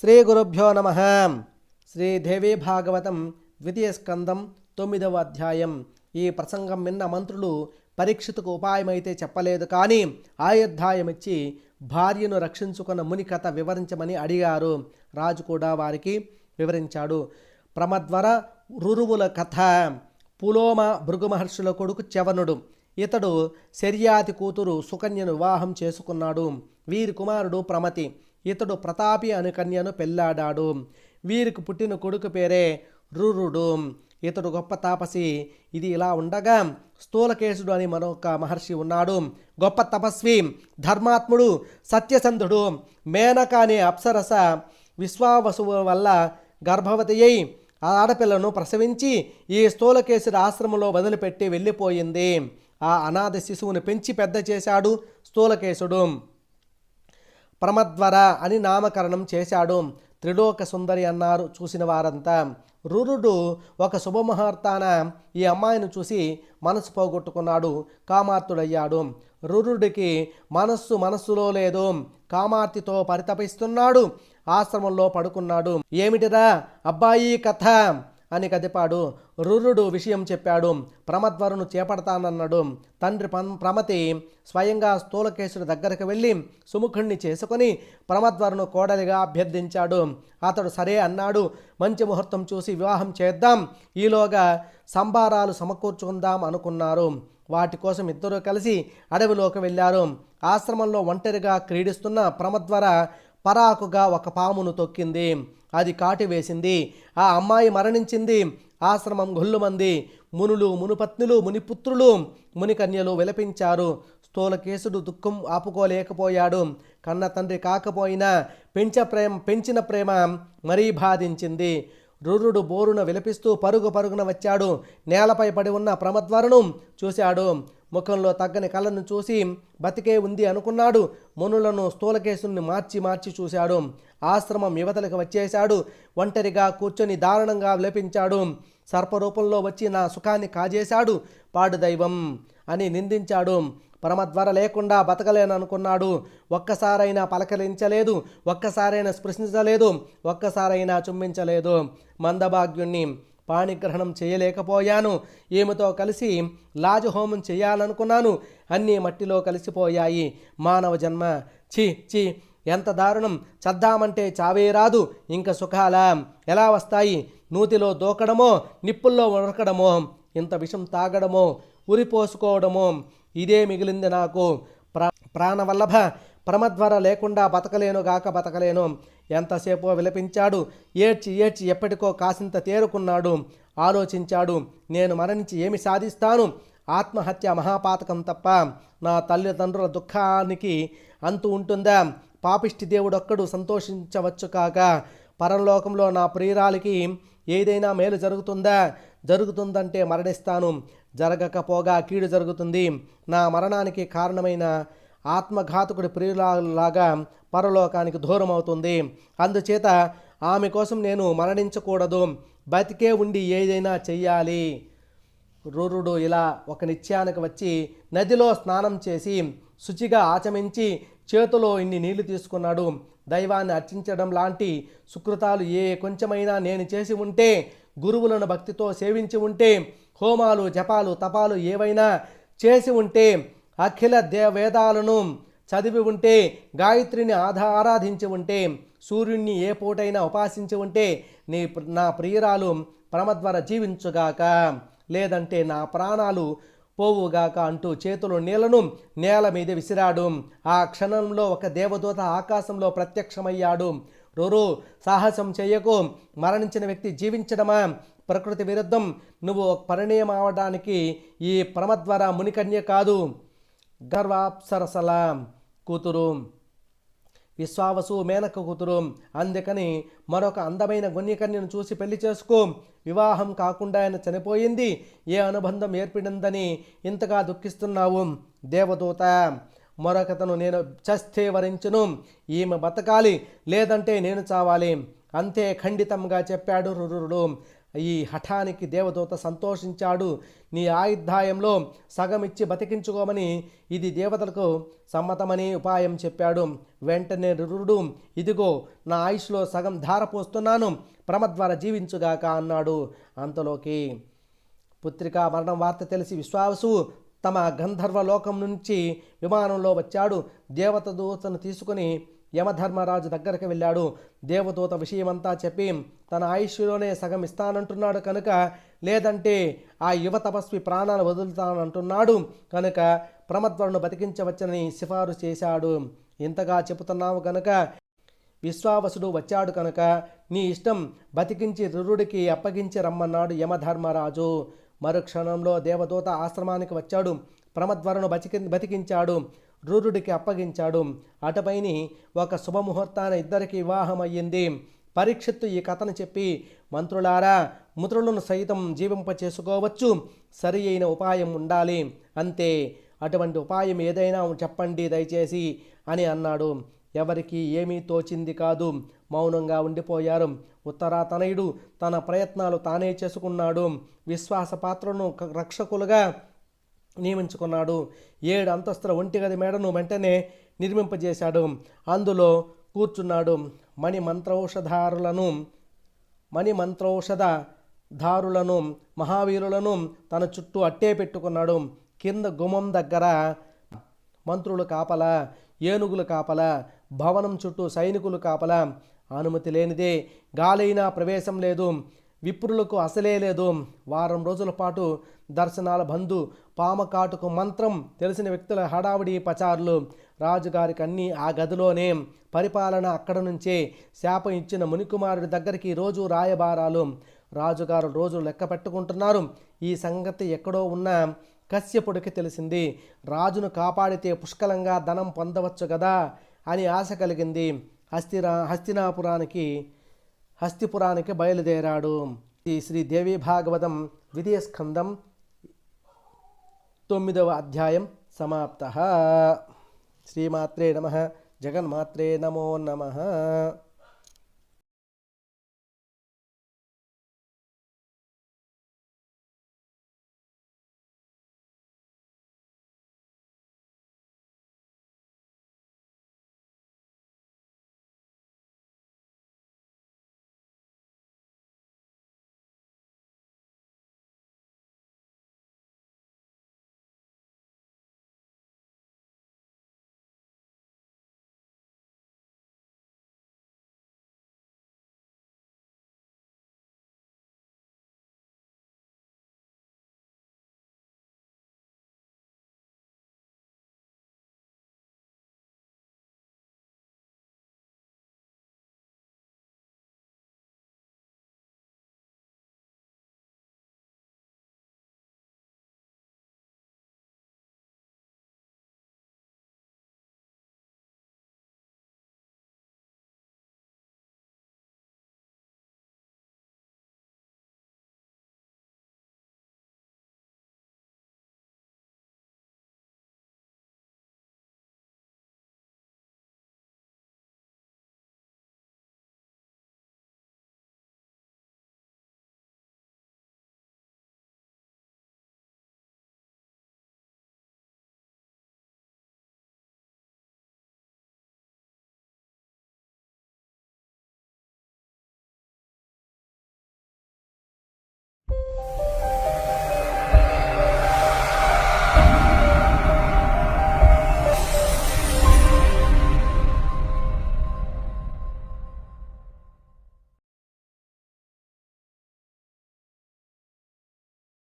శ్రీ గురుభ్యో నమ. శ్రీదేవి భాగవతం ద్వితీయ స్కందం తొమ్మిదవ అధ్యాయం. ఈ ప్రసంగం విన్న మంత్రులు పరీక్షితుకు ఉపాయమైతే చెప్పలేదు కానీ ఆయుద్ధాయమిచ్చి ఇచ్చి భార్యను రక్షించుకున్న ముని కథ వివరించమని అడిగారు. రాజు కూడా వారికి వివరించాడు. ప్రమద్వర రురువుల కథ. పులోమ భృగుమహర్షుల కొడుకు చవనుడు ఇతడు శర్యాతి కూతురు సుకన్యను వివాహం చేసుకున్నాడు. వీరి కుమారుడు ప్రమతి. ఇతడు ప్రతాపి అను కన్యను పెళ్ళాడాడు. వీరికి పుట్టిన కొడుకు పేరే రురుడు. ఇతడు గొప్ప తాపసి ఇది ఇలా ఉండగా స్థూలకేశుడు అని మరొక మహర్షి ఉన్నాడు. గొప్ప తపస్వి ధర్మాత్ముడు సత్యసంధుడు. మేనక అనే అప్సరస విశ్వావసువు వల్ల గర్భవతి అయి ఆ ఆడపిల్లను ప్రసవించి ఈ స్థూలకేశుడి ఆశ్రమంలో వదిలిపెట్టి వెళ్ళిపోయింది. ఆ అనాథ శిశువును పెంచి పెద్ద చేశాడు స్థూలకేశుడు. ప్రమద్వర అని నామకరణం చేశాడు. త్రిలోక సుందరి అన్నారు చూసిన వారంతా. రురుడు ఒక శుభముహూర్తాన ఈ అమ్మాయిని చూసి మనసు పోగొట్టుకున్నాడు. కామార్తుడయ్యాడు. రురుడికి మనస్సు మనస్సులో లేదు. కామార్తితో పరితపిస్తున్నాడు. ఆశ్రమంలో పడుకున్నాడు. ఏమిటిరా? అబ్బాయి కథ. అని కదిపాడు. రురుడు విషయం చెప్పాడు. ప్రమద్వరును చేపడతానన్నాడు. తండ్రి పం ప్రమతి స్వయంగా స్థూలకేశుడి దగ్గరకు వెళ్ళి సుముఖుణ్ణి చేసుకొని ప్రమద్వరును కోడలిగా అభ్యర్థించాడు. అతడు సరే అన్నాడు. మంచి ముహూర్తం చూసి వివాహం చేద్దాం. ఈలోగా సంబారాలు సమకూర్చుకుందాం అనుకున్నారు. వాటి కోసం ఇద్దరూ కలిసి అడవిలోకి వెళ్ళారు. ఆశ్రమంలో ఒంటరిగా క్రీడిస్తున్న ప్రమద్వర పరాకుగా ఒక పామును తొక్కింది. అది కాటి వేసింది. ఆ అమ్మాయి మరణించింది. ఆశ్రమం గొల్లుమంది. మునులు మునుపత్నులు మునిపుత్రులు మునికన్యలు విలపించారు. స్థూలకేశుడు దుఃఖం ఆపుకోలేకపోయాడు. కన్న తండ్రి కాకపోయినా పెంచ ప్రేమ పెంచిన ప్రేమ మరీ బాధించింది. రురుడు బోరున విలపిస్తూ పరుగు పరుగున వచ్చాడు. నేలపై పడి ఉన్న ప్రమద్వరను చూశాడు. ముఖంలో తగ్గని కళ్ళను చూసి బతికే ఉంది అనుకున్నాడు. మునులను స్థూలకేశుని మార్చి మార్చి చూశాడు. ఆశ్రమం యువతలకు వచ్చేశాడు. ఒంటరిగా కూర్చొని దారుణంగా లేపించాడు. సర్పరూపంలో వచ్చి నా సుఖాన్ని కాజేశాడు. పాడు దైవం అని నిందించాడు. పరమద్వర లేకుండా బతకలేననుకున్నాడు. ఒక్కసారైనా పలకరించలేదు. ఒక్కసారైనా స్పృశించలేదు. ఒక్కసారైనా చుంబించలేదు మందభాగ్యుణ్ణి పాణిగ్రహణం చేయలేకపోయాను. ఈమెతో కలిసి లాజహోమం చేయాలనుకున్నాను. అన్నీ మట్టిలో కలిసిపోయాయి. మానవ జన్మ. ఛీ ఛీ ఎంత దారుణం. చద్దామంటే చావే రాదు. ఇంక సుఖాలా. ఎలా వస్తాయి? నూతిలో దూకడమో నిప్పుల్లో ఉరకడమో ఇంత విషం తాగడమో ఉరిపోసుకోవడమో ఇదే మిగిలింది నాకు. ప్రా ప్రాణవల్లభ. ప్రమద్వర లేకుండా బతకలేను గాక బతకలేను. ఎంతసేపో విలపించాడు. ఏడ్చి ఏడ్చి ఎప్పటికో కాసింత తేరుకున్నాడు. ఆలోచించాడు నేను మరణించి ఏమి సాధిస్తాను? ఆత్మహత్య మహాపాతకం తప్ప నా తల్లిదండ్రుల దుఃఖానికి అంతు ఉంటుందా? పాపిష్టి దేవుడొక్కడు సంతోషించవచ్చు కాక పరలోకంలో నా ప్రియురాలికి ఏదైనా మేలు జరుగుతుందా? జరుగుతుందంటే మరణిస్తాను. జరగకపోగా కీడు జరుగుతుంది. నా మరణానికి కారణమైన ఆత్మఘాతకుడి ప్రియులాగా పరలోకానికి దూరం అవుతుంది అందుచేత ఆమె కోసం నేను మరణించకూడదు. బతికే ఉండి ఏదైనా చెయ్యాలి. రూరుడు ఇలా ఒక నిత్యానికి వచ్చి నదిలో స్నానం చేసి శుచిగా ఆచమించి చేతిలో ఇన్ని నీళ్ళు తీసుకున్నాడు. దైవాన్ని అర్చించడం లాంటి సుకృతాలు ఏ కొంచెమైనా నేను చేసి ఉంటే గురువులను భక్తితో సేవించి ఉంటే హోమాలు జపాలు తపాలు ఏవైనా చేసి ఉంటే అఖిల దే వేదాలను చదివి ఉంటే గాయత్రిని ఆధా ఆరాధించి ఉంటే సూర్యుణ్ణి ఏ పూటైనా ఉపాసించి ఉంటే నీ నా ప్రియురాలు ప్రమద్వర జీవించుగాక. లేదంటే నా ప్రాణాలు పోవుగాక అంటూ చేతులు నీళ్ళను నేల మీద విసిరాడు. ఆ క్షణంలో ఒక దేవదూత ఆకాశంలో ప్రత్యక్షమయ్యాడు. రోరు సాహసం చేయకు. మరణించిన వ్యక్తి జీవించడమా? ప్రకృతి విరుద్ధం. నువ్వు పరిణయం అవడానికి ఈ ప్రమద్వర మునికన్య కాదు. గర్వాప్సరసల కూతురు. విశ్వావసు మేనక కూతురు. అందుకని మరొక అందమైన గొన్యకన్యను చూసి పెళ్ళి చేసుకో. వివాహం కాకుండా ఆయన చనిపోయింది. ఏ అనుబంధం ఏర్పడిందని ఇంతగా దుఃఖిస్తున్నావు? దేవదూత మరొకతను నేను చస్తే వరించును. ఈమె బతకాలి లేదంటే నేను చావాలి. అంతే ఖండితంగా చెప్పాడు రురుడు ఈ హఠానికి దేవదూత సంతోషించాడు. నీ ఆయుద్ధాయంలో సగం ఇచ్చి బతికించుకోమని ఇది దేవతలకు సమ్మతమని ఉపాయం చెప్పాడు. వెంటనే రురుడు ఇదిగో నా ఆయుష్లో సగం ధార పోస్తున్నాను ప్రమద్వార జీవించుగాక అన్నాడు. అంతలోకి పుత్రిక మరణం వార్త తెలిసి విశ్వాసు తమ గంధర్వ లోకం నుంచి విమానంలో వచ్చాడు. దేవత దూతను తీసుకుని యమధర్మరాజు దగ్గరికి వెళ్ళాడు. దేవదూత విషయమంతా చెప్పి తన ఆయుష్లోనే సగం ఇస్తానంటున్నాడు కనుక లేదంటే ఆ యువ తపస్వి ప్రాణాలు వదులుతానంటున్నాడు కనుక ప్రమద్వరును బతికించవచ్చని సిఫారు చేశాడు. ఇంతగా చెబుతున్నావు కనుక విశ్వావసుడు వచ్చాడు కనుక నీ ఇష్టం బతికించి రురుడికి అప్పగించి రమ్మన్నాడు యమధర్మరాజు. మరుక్షణంలో దేవదూత ఆశ్రమానికి వచ్చాడు. ప్రమద్వరను బతికి బతికించాడు. రురుడికి అప్పగించాడు. అటుపైని ఒక శుభముహూర్తాన ఇద్దరికి వివాహమయ్యింది. పరీక్షిత్తు ఈ కథను చెప్పి మంత్రులారా ముద్రులను సైతం జీవింప చేసుకోవచ్చు సరి అయిన ఉపాయం ఉండాలి. అంతే. అటువంటి ఉపాయం ఏదైనా చెప్పండి దయచేసి అని అన్నాడు. ఎవరికి ఏమీ తోచింది కాదు. మౌనంగా ఉండిపోయారు. ఉత్తరాతనయుడు తన ప్రయత్నాలు తానే చేసుకున్నాడు. విశ్వాసపాత్రను రక్షకులుగా నియమించుకున్నాడు. ఏడు అంతస్తుల ఒంటిగది మేడను వెంటనే నిర్మింపజేశాడు. అందులో కూర్చున్నాడు. మణి మంత్రౌషధారులను మణి మంత్రౌషధ దారులను మహావీరులను తన చుట్టూ అట్టే పెట్టుకున్నాడు. కింద గుమం దగ్గర మంత్రులు కాపల ఏనుగులు కాపల భవనం చుట్టూ సైనికులు కాపల. అనుమతి లేనిదే గాలైనా ప్రవేశం లేదు. విప్రులకు అసలే లేదు. వారం రోజుల పాటు దర్శనాల బంధు పామకాటుకు మంత్రం తెలిసిన వ్యక్తుల హడావిడి పచారులు. రాజుగారికి అన్నీ ఆ గదిలోనే. పరిపాలన అక్కడ నుంచే. శాపం ఇచ్చిన మునికుమారుడి దగ్గరికి రోజు రాయబారాలు. రాజుగారు రోజు లెక్క పెట్టుకుంటున్నారు. ఈ సంగతి ఎక్కడో ఉన్న కశ్యపుడికి తెలిసింది. రాజును కాపాడితే పుష్కలంగా ధనం పొందవచ్చు కదా అని ఆశ కలిగింది. హస్తిరా హస్తినాపురానికి హస్తిపురానికి బయలుదేరాడు. ఈ శ్రీ దేవి భాగవతం ద్వితీయ స్కందం తొమ్మిదవ అధ్యాయం సమాప్త. శ్రీమాత్రే నమ. జగన్మాత్రే నమో నమ.